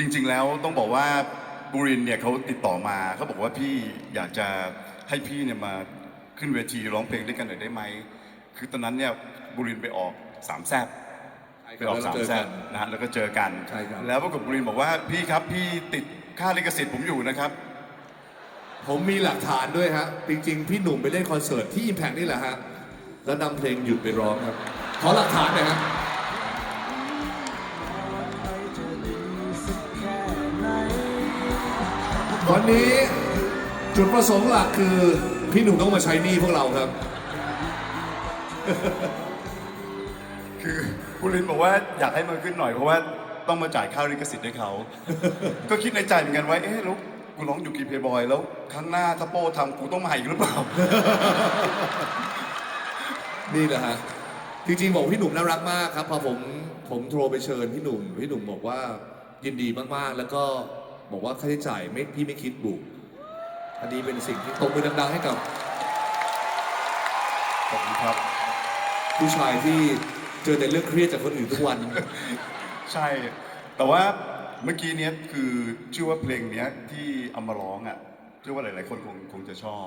จริง ๆ แล้วต้องบอกว่าบุรินทร์เนี่ยเขาติดต่อมาเขาบอกว่าพี่อยากจะให้พี่เนี่ยมาขึ้นเวทีร้องเพลงด้วยกันหน่อยได้ไหมคือตอนนั้นเนี่ยบุรินทร์ไปออกสามแซบไปออกสามแซบนะฮะแล้วก็เจอกันใช่ครับแล้วปรากฏบุรินทร์บอกว่าพี่ครับพี่ติดค่าลิขสิทธิ์ผมอยู่นะครับผมมีหลักฐานด้วยฮะ จริงๆ พี่หนุ่มไปเล่นคอนเสิร์ตที่ Impact นี่แหละฮะ แล้วนำเพลงหยุดไปร้องครับ ขอหลักฐานหน่อยฮะ วันนี้จุดประสงค์หลักคือพี่หนุ่มต้องมาใช้หนี้พวกเราครับ คือบุรินทร์บอกว่าอยากให้มาขึ้นหน่อยเพราะว่าต้องมาจ่ายค่าลิขสิทธิ์ให้เขา ก็คิดในใจเหมือนกันว่าเอ๊ะแล้วกูร้องอยู่กีเพย์บอย แล้วครั้งหน้าถ้าโป้ทำกูต้องมาอีกหรือเปล่า นี่แหละฮะ จริงๆ บอกพี่หนุ่มน่ารักมากครับ พอผมผมโทรไปเชิญพี่หนุ่ม พี่หนุ่มบอกว่ายินดีมากๆ แล้วก็ บอกว่าค่าใช้จ่ายไม่พี่ไม่คิดบุกอันนี้เป็นสิ่งที่ตบมือดังๆให้กับขอบคุณครับ ผู้ชายที่เจอแต่เรื่องเครียดจากคนอื่นทุกวัน ใช่ แต่ว่าเมื่อกี้เนี้ยคือชื่อว่าเพลงเนี้ยที่เอามาร้องอะเชื่อว่าหลายๆคนคงคงจะชอบ